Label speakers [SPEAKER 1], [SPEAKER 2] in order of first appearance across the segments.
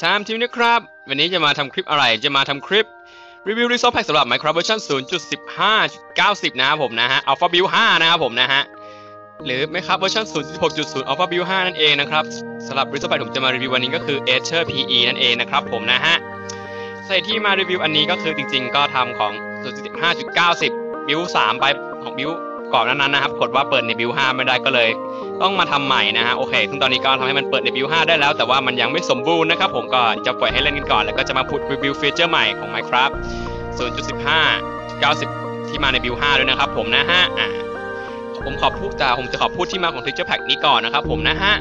[SPEAKER 1] ชามทีมนะครับ วันนี้จะมาทำคลิปอะไรจะมาทำคลิปรีวิวรีซอสแพ็กสำหรับ Minecraft เวอร์ชัน0.15.90 นะครับผมนะฮะ Alpha Build 5 นะครับผมนะฮะ หรือไม่ครับเวอร์ชัน0.16.0 Alpha Build 5 นั่นเองนะครับสำหรับรีซอสแพ็กผมจะมารีวิววันนี้ก็คือ Ether PE นั่นเองนะครับผมนะฮะสาเหตุที่มารีวิวอันนี้ก็คือจริงๆ ก็ทำของ 0.15.90 Build 3 ไปของ Build กอนนั้นๆนะครับกดว่าเปิดใน Build 5ไม่ได้ก็เลย ต้องมาทำใหม่นะฮะโอเคซึ่งตอนนี้ก็ทำให้มันเปิดใน Build 5ได้แล้ว แต่ว่ามันยังไม่สมบูรณ์นะครับผมก็จะปล่อยให้เล่นกันก่อน แล้วก็จะมาพูดรีวิวฟีเจอร์ใหม่ของ Minecraft 0.15 90 ที่มาใน Build 5ด้วยนะครับผมนะฮะอ่าผมขอพูดแต่ผมจะขอพูดที่มาของ Texture Pack นี้ก่อนนะครับผมนะฮะ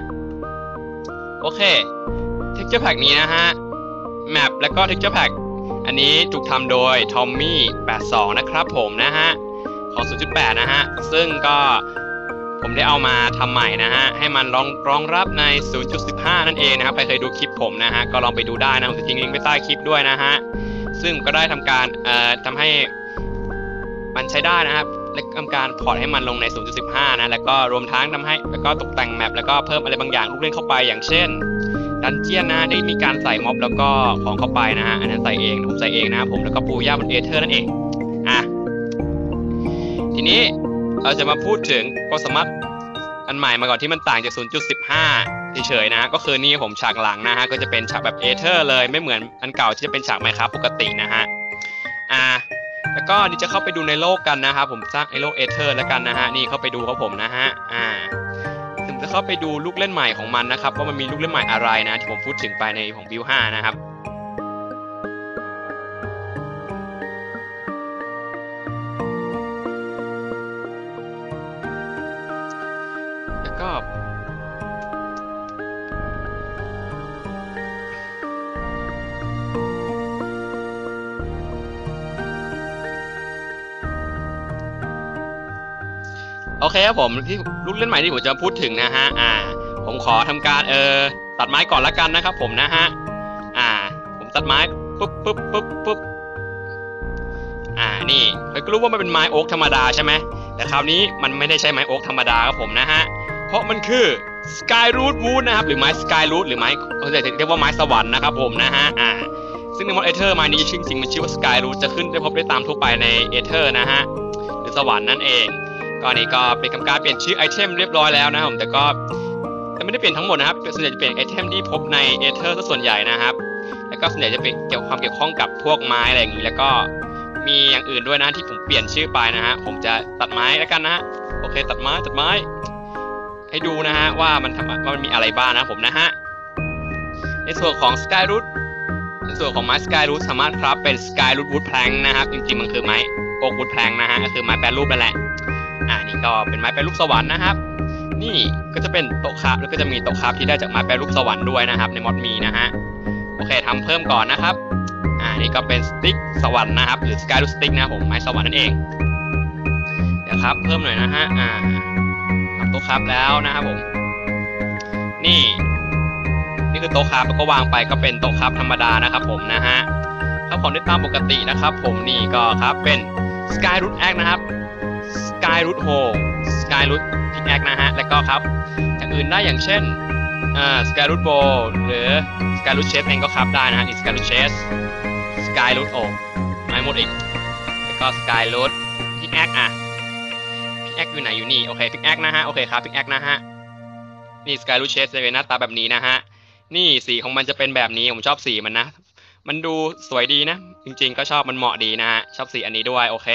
[SPEAKER 1] โอเค Texture Pack นี้นะฮะ Map แล้วก็ Texture Pack อันนี้ถูกทำโดย Tommy 82 นะครับผมนะฮะ ของ0.8 นะฮะ ซึ่งก็ผมได้เอามาทำใหม่นะฮะ ให้มันรองรองรับใน 0.15 นั่นเองนะครับ ใครเคยดูคลิปผมนะฮะ ก็ลองไปดูได้นะ ผมจะทิ้งลิงก์ไว้ใต้คลิปด้วยนะฮะ ซึ่งก็ได้ทำการเอ่อทำให้มันใช้ได้นะครับ และทำการพอร์ตให้มันลงใน 0.15 นะ แล้วก็รวมทั้งทำให้ แล้วก็ตกแต่งแมป แล้วก็เพิ่มอะไรบางอย่างลูกเล่นเข้าไปอย่างเช่นดันเจียนนะได้มีการใส่ม็อบแล้วก็ของเข้าไปนะฮะ อันนั้นใส่เอง ผมใส่เองนะผม แล้วก็ปูย่าบนเอเธอร์นั่นเอง อะ ทีนี้เราจะมาพูดถึงความสามารถอันใหม่มาก่อนที่มันต่างจาก 0.15 เฉยๆนะฮะ ก็คือนี่ผมฉากหลังนะฮะ ก็จะเป็นฉากแบบเอเธอร์เลย ไม่เหมือนอันเก่าที่จะเป็นฉากไมครับปกตินะฮะ อ่า แล้วก็นี่จะเข้าไปดูในโลกกันนะครับผมสร้างไอโลกเอเธอร์แล้วกันนะฮะ นี่เข้าไปดูครับผมนะฮะ อ่าผมจะเข้าไปดูลูกเล่นใหม่ของมันนะครับว่ามันมีลูกเล่นใหม่อะไรนะที่ผมพูดถึงไปในของบิว5นะครับ โอเคครับผมที่ลูกเล่นใหม่ที่ผมจะพูดถึงนะฮะอ่า ผมขอทำการเออตัดไม้ก่อนละกันนะครับผมนะฮะอ่า ผมตัดไม้ปุ๊บปุ๊บปุ๊บปุ๊บอ่านี่เคยก็รู้ว่ามันเป็นไม้โอ๊กธรรมดาใช่ไหมแต่คราวนี้มันไม่ได้ใช้ไม้โอ๊กธรรมดาครับผมนะฮะเพราะมันคือ Skyroot Wood นะครับหรือไม้ Skyroot หรือไม้เขาจะเรียกว่าไม้สวรรค์นะครับผมนะฮะอ่าซึ่งในมอดเอเธอร์ไม้นี้ชื่อจริงมันชื่อว่า Skyroot จะขึ้นได้พบได้ตามทั่วไปในเอเธอร์นะฮะหรือสวรรค์นั่นเอง ก็นี่ก็เป็นกำการเปลี่ยนชื่อไอเทมเรียบร้อยแล้วนะครับผมแต่ก็แต่ไม่ได้เปลี่ยนทั้งหมดนะครับส่วนใหญ่จะเปลี่ยนไอเทมที่พบในเอเธอร์ซะส่วนใหญ่นะครับแล้วก็ส่วนใหญ่จะเป็นเกี่ยวความเกี่ยวข้องกับพวกไม้อะไรอย่างนี้แล้วก็มีอย่างอื่นด้วยนะที่ผมเปลี่ยนชื่อไปนะฮะผมจะตัดไม้แล้วกันนะฮะโอเคตัดไม้ตัดไม้ ให้ดูนะฮะว่ามันทำว่ามันมีอะไรบ้างนะผมนะฮะในส่วนของ Skyroot ในส่วนของไม้ Skyroot สามารถครับเป็น Skyroot Wood Plank นะครับจริงๆมันคือไม้โอ๊ก Wood Plank นะฮะก็คือไม้แปรรูปนั่นแหละ อ่านี่ก็เป็นไม้แปรรูปสวรรค์นะครับ นี่ก็จะเป็นโต๊ะคราฟแล้วก็จะมีโต๊ะคราฟที่ได้จากไม้แปรรูปสวรรค์ด้วยนะครับ ในมอดมีนะฮะโอเคทำเพิ่มก่อนนะครับ อ่านี่ก็เป็นสติ๊กสวรรค์นะครับ หรือ Skyroot Stick นะผมไม้สวรรค์นั่นเองเดี๋ยวครับเพิ่มหน่อยนะฮะอ่าทำโต๊ะคราฟแล้วนะครับผม นี่ นี่คือโต๊ะคราฟแล้วก็วางไปก็เป็นโต๊ะคราฟธรรมดานะครับผมนะฮะครับผมได้ตามปกตินะครับ ผมนี่ก็ครับเป็น Skyroot Axe นะครับ Skyroot Hole Skyroot Pickaxe นะฮะ แล้วก็ครับอย่างอื่นได้อย่างเช่นอ่า Skyroot Bow หรือ Skyroot Chest เองก็ครับได้นะฮะนี่ Skyroot Chest Skyroot โอ้ไม่หมดอีก แล้วก็ Skyroot Pickaxe อะ Pickaxe อยู่ไหนอยู่นี่ โอเค Pickaxe นะฮะ โอเคครับ Pickaxe นะฮะ นี่ Skyroot Chest จะเป็นหน้าตาแบบนี้นะฮะ นี่สีของมันจะเป็นแบบนี้ ผมชอบสีมันนะ มันดูสวยดีนะ จริงๆ ก็ชอบมันเหมาะดีนะฮะ ชอบสีอันนี้ด้วย โอเค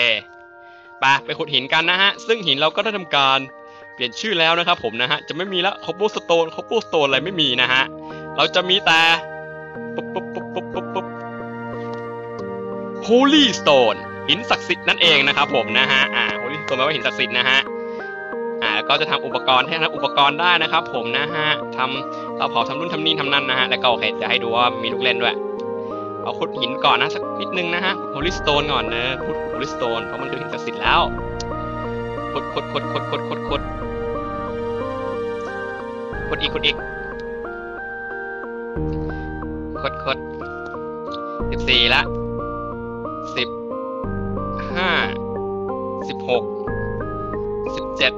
[SPEAKER 1] ไปไปขุดหินกันนะฮะ ซึ่งหินเราก็ได้ทำการเปลี่ยนชื่อแล้วนะครับผมนะฮะ จะไม่มีละ cobblestone cobblestone อะไรไม่มีนะฮะ เราจะมีแต่ปุ๊บปุ๊บปุ๊บปุ๊บปุ๊บปุ๊บ holy stone หินศักดิ์สิทธิ์นั่นเองนะครับผมนะฮะ อ่า holy stone แปลว่าหินศักดิ์สิทธิ์นะฮะ อ่า ก็จะทำอุปกรณ์ให้ทำอุปกรณ์ได้นะครับผมนะฮะทำเราเผาทำนู่นทำนี่ทำนั่นนะฮะ แล้วก็โอเคจะให้ดูว่ามีลูกเล่นด้วย เอาขุดหินก่อนนะสักนิดนึงนะฮะ holy stone ก่อนนะขุด holy stone เพราะมันคือหินศักดิ์สิทธิ์แล้วขุดขุดขุดขุดขุดขุดขุดขุดอีกขุดอีกขุดขุดสิบสี่ละสิบห้าสิบหกสิบเจ็ด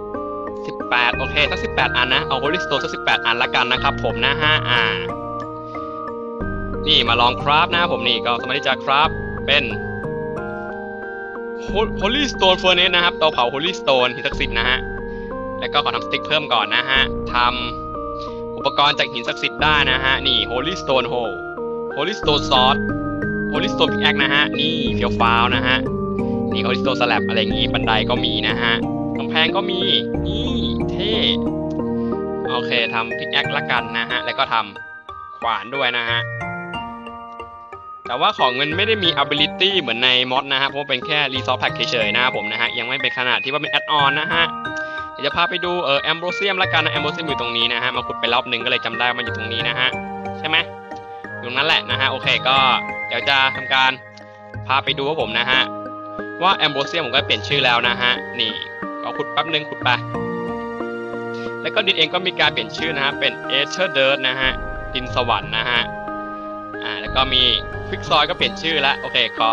[SPEAKER 1] สิบแปดโอเคสักสิบแปดอันนะ เอา holy stone สักสิบแปดอันละกันนะครับผมนะฮะอ่า นี่มาลองคราฟนะผมนี่ก็สามารถที่จะคราฟเป็น Holy Stone Furnace นะครับเตาเผา Holy Stone หินศักดิ์สิทธิ์นะฮะแล้วก็ขอทำสติ๊กเพิ่มก่อนนะฮะทำอุปกรณ์จากหินศักดิ์สิทธิ์ได้นะฮะนี่ Holy Stone Hole Holy Stone Sword Holy Stone Pickaxe นะฮะนี่เฟียวฟ้าวนะฮะนี่ Holy Stone Slab อะไรอย่างงี้บันไดก็มีนะฮะกำแพงก็มีนี่เท่โอเคทำ Pickaxe ละกันนะฮะแล้วก็ทำขวานด้วยนะฮะ แต่ว่าของเงินไม่ได้มี ability เหมือนในมอดนะฮะเพราะว่าเป็นแค่ resource pack เฉยๆนะครับผมนะฮะยังไม่เป็นขนาดที่ว่าเป็น add on นะฮะเดี๋ยวจะพาไปดูเออ ambrosium ละกันนะ ambrosium อยู่ตรงนี้นะฮะมาขุดไปรอบหนึ่งก็เลยจำได้ว่ามันอยู่ตรงนี้นะฮะใช่ไหมอยู่ตรงนั้นแหละนะฮะโอเคก็เดี๋ยวจะทำการพาไปดูว่าผมนะฮะว่า ambrosium ผมก็เปลี่ยนชื่อแล้วนะฮะนี่ก็ขุดแป๊บนึงขุดไปแล้วก็ดินเองก็มีการเปลี่ยนชื่อนะฮะเป็น Ether Dirt นะฮะดินสวรรค์นะฮะ อ่าแล้วก็มีควิกซอยก็เปลี่ยนชื่อแล้วโอเคขอ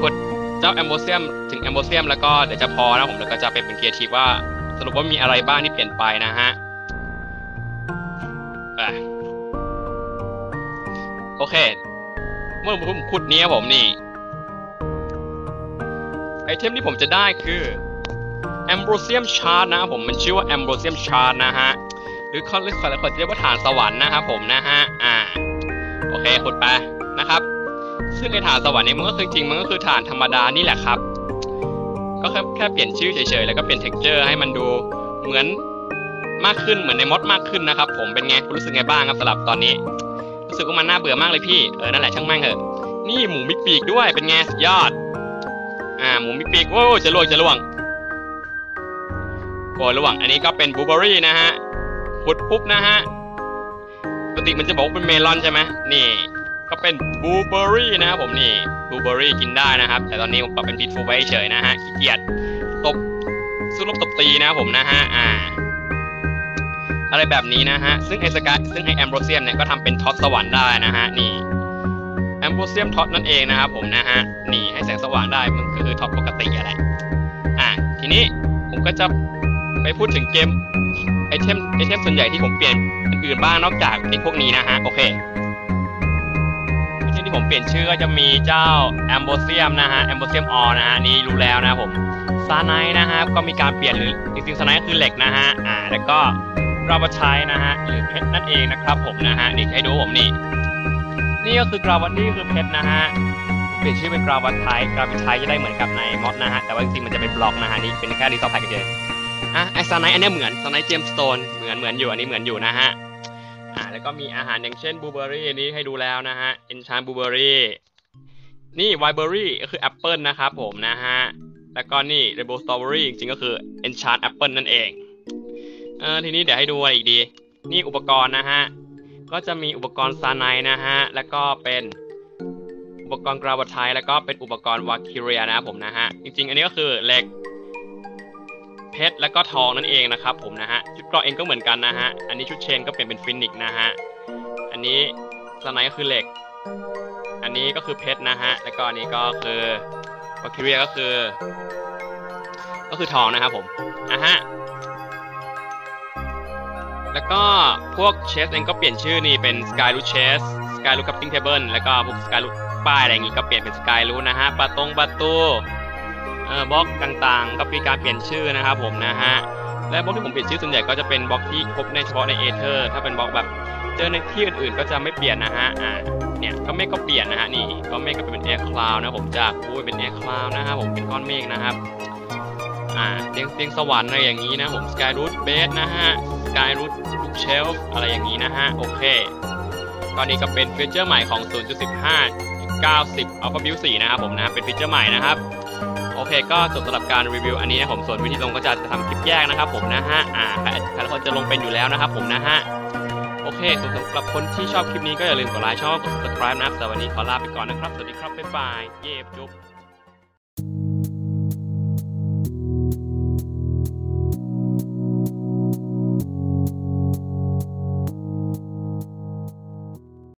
[SPEAKER 1] ขุดเจ้าแอมโบเซียมถึงแอมโบเซียมแล้วก็เดี๋ยวจะพอนะผมแล้วก็จะเป็นเป็นเกียร์ทีว่าสรุปว่ามีอะไรบ้างที่เปลี่ยนไปนะฮะอะโอเค เมื่อผมขุดเนี้ยผมนี่ไอเทมที่ผมจะได้คือ Ambrosium Shard นะผมมันชื่อว่า Ambrosium Shard นะฮะ หรือเขาเรียกเขาเรียกว่าฐานสวรรค์นะครับผมนะฮะ อ่า โอเคขุดไปนะครับ ซึ่งไอฐานสวรรค์นี้มันก็คือจริงมันก็คือฐานธรรมดานี่แหละครับ ก็แค่แค่เปลี่ยนชื่อเฉยๆแล้วก็เปลี่ยน texture ให้มันดูเหมือนมากขึ้นเหมือนในมอดมากขึ้นนะครับผมเป็นไงคุณรู้สึกไงบ้างครับสำหรับตอนนี้ รู้สึกว่ามันน่าเบื่อมากเลยพี่เออนั่นแหละช่างแม่งเถอะนี่หมูมีปีกด้วยเป็นไงสุดยอด อ่าหมูมีปีกโอ้จะล่วงจะล่วงโอ้ระหว่างอันนี้ก็เป็นบูเบอรี่นะฮะขุดปุ๊บนะฮะ ปกติมันจะบอกว่าเป็นเมลอนใช่ไหมนี่ก็เป็นบลูเบอรี่นะครับผมนี่บลูเบอรี่กินได้นะครับ แต่ตอนนี้ผมปรับเป็นพิทฟูไว้เฉยนะฮะขี้เกียจตบสู้รบตบตีนะผมนะฮะอ่า อะไรแบบนี้นะฮะ ซึ่งไอสกายซึ่งไอแอมโบรเซียมเนี่ยก็ทำเป็นท็อตสวรรค์ได้นะฮะนี่แอมโบรเซียมท็อตนั่นเองนะครับผมนะฮะนี่ให้แสงสว่างได้มันคือท็อตปกติอะแหละอ่าทีนี้ผมก็จะไปพูดถึงเกม ไอเทมไอเทมส่วนใหญ่ที่ผมเปลี่ยนอื่นบ้างนอกจากไอพวกนี้นะฮะโอเคที่ที่ผมเปลี่ยนชื่อก็จะมีเจ้าแอมโบเซียมนะฮะแอมโบเซียมออนะฮะนี่รู้แล้วนะผมซาไนนะครับก็มีการเปลี่ยนหรือจริงๆซาไนคือเหล็กนะฮะอ่าแล้วก็กราบชัยนะฮะหรือเพชรนั่นเองนะครับผมนะฮะนี่ให้ดูผมนี่นี่ก็คือกราวัตนี่คือเพชรนะฮะเปลี่ยนชื่อเป็นกราวัตไทกราวัตไทจะได้เหมือนกับในมอดนะฮะแต่ว่าจริงๆมันจะเป็นบล็อกนะฮะนี่เป็นแค่รีซอฟแพ็กเฉย อะไอซาไนอันนี้เหมือนซาไนเจมสโตนเหมือนเหมือนอยู่อันนี้เหมือนอยู่นะฮะอ่าแล้วก็มีอาหารอย่างเช่นบูเบอรี่อันนี้ให้ดูแล้วนะฮะเอนชานบูเบอรี่นี่ไวเบอรี่ก็คือแอปเปิลนะครับผมนะฮะแล้วก็นี่เรโบสตรอเบอรี่จริงๆก็คือเอนชานแอปเปิลนั่นเองเออทีนี้เดี๋ยวให้ดูอะไรอีกดี นี่อุปกรณ์นะฮะก็จะมีอุปกรณ์ซาไนนะฮะแล้วก็เป็นอุปกรณ์กราวไทแล้วก็เป็นอุปกรณ์วาคิเรียนะครับผมนะฮะจริงๆ อันนี้ก็คือเหล็ก เพชรและก็ทองนั่นเองนะครับผมนะฮะชุดเกราะเองก็เหมือนกันนะฮะอันนี้ชุดเชนก็เปลี่ยนเป็นฟินิกนะฮะอันนี้สไนก็คือเหล็ก อันนี้ก็คือเพชรนะฮะแล้วก็อันนี้ก็คือวาคิเรียก็คือ ก็คือทองนะครับผมอะฮะแล้วก็พวกเชสเองก็เปลี่ยนชื่อนี่เป็น Sky Root Chess Sky Root Cupping Table แล้วก็พวก Sky Root ป้ายอะไรอย่างงี้ก็เปลี่ยนเป็น Sky Root นะฮะประตงประตู บล็อกต่างๆ ก็มีการเปลี่ยนชื่อนะครับผมนะฮะและบล็อกที่ผมเปลี่ยนชื่อส่วนใหญ่ก็จะเป็นบล็อกที่พบในเฉพาะในเอเธอร์ถ้าเป็นบล็อกแบบเจอในที่อื่นๆก็จะไม่เปลี่ยนนะฮะอ่าเนี่ยก็เมฆก็เปลี่ยนนะฮะนี่ก็เมฆก็เป็นแอร์คลาวนะผมจากอุ้ยเป็นแอร์คลาวนะครับผมเป็นก้อนเมฆนะครับอ่าเตียงเตียงสวรรค์อะไรอย่างนี้นะผม Sky Root Base นะฮะ Sky Root Shelf อะไรอย่างนี้นะฮะโอเคตอนนี้ก็เป็นฟีเจอร์ใหม่ของ 0.15 90 Alpha Build 4 นะครับผมนะเป็นฟีเจอร์ใหม่นะครับ โอเค ก็จบสำหรับการรีวิวอันนี้นะผมส่วนวิธีลงก็จะทำคลิปแยกนะครับผมนะฮะอ่าใครใครคนจะลงเป็นอยู่แล้วนะครับผมนะฮะโอเคส่วนสำหรับคนที่ชอบคลิปนี้ก็อย่าลืมกดไลค์ชอบกด subscribe นะครับแต่วันนี้ขอลาไปก่อนนะครับ สวัสดีครับบ๊ายบายเย้จุ๊บ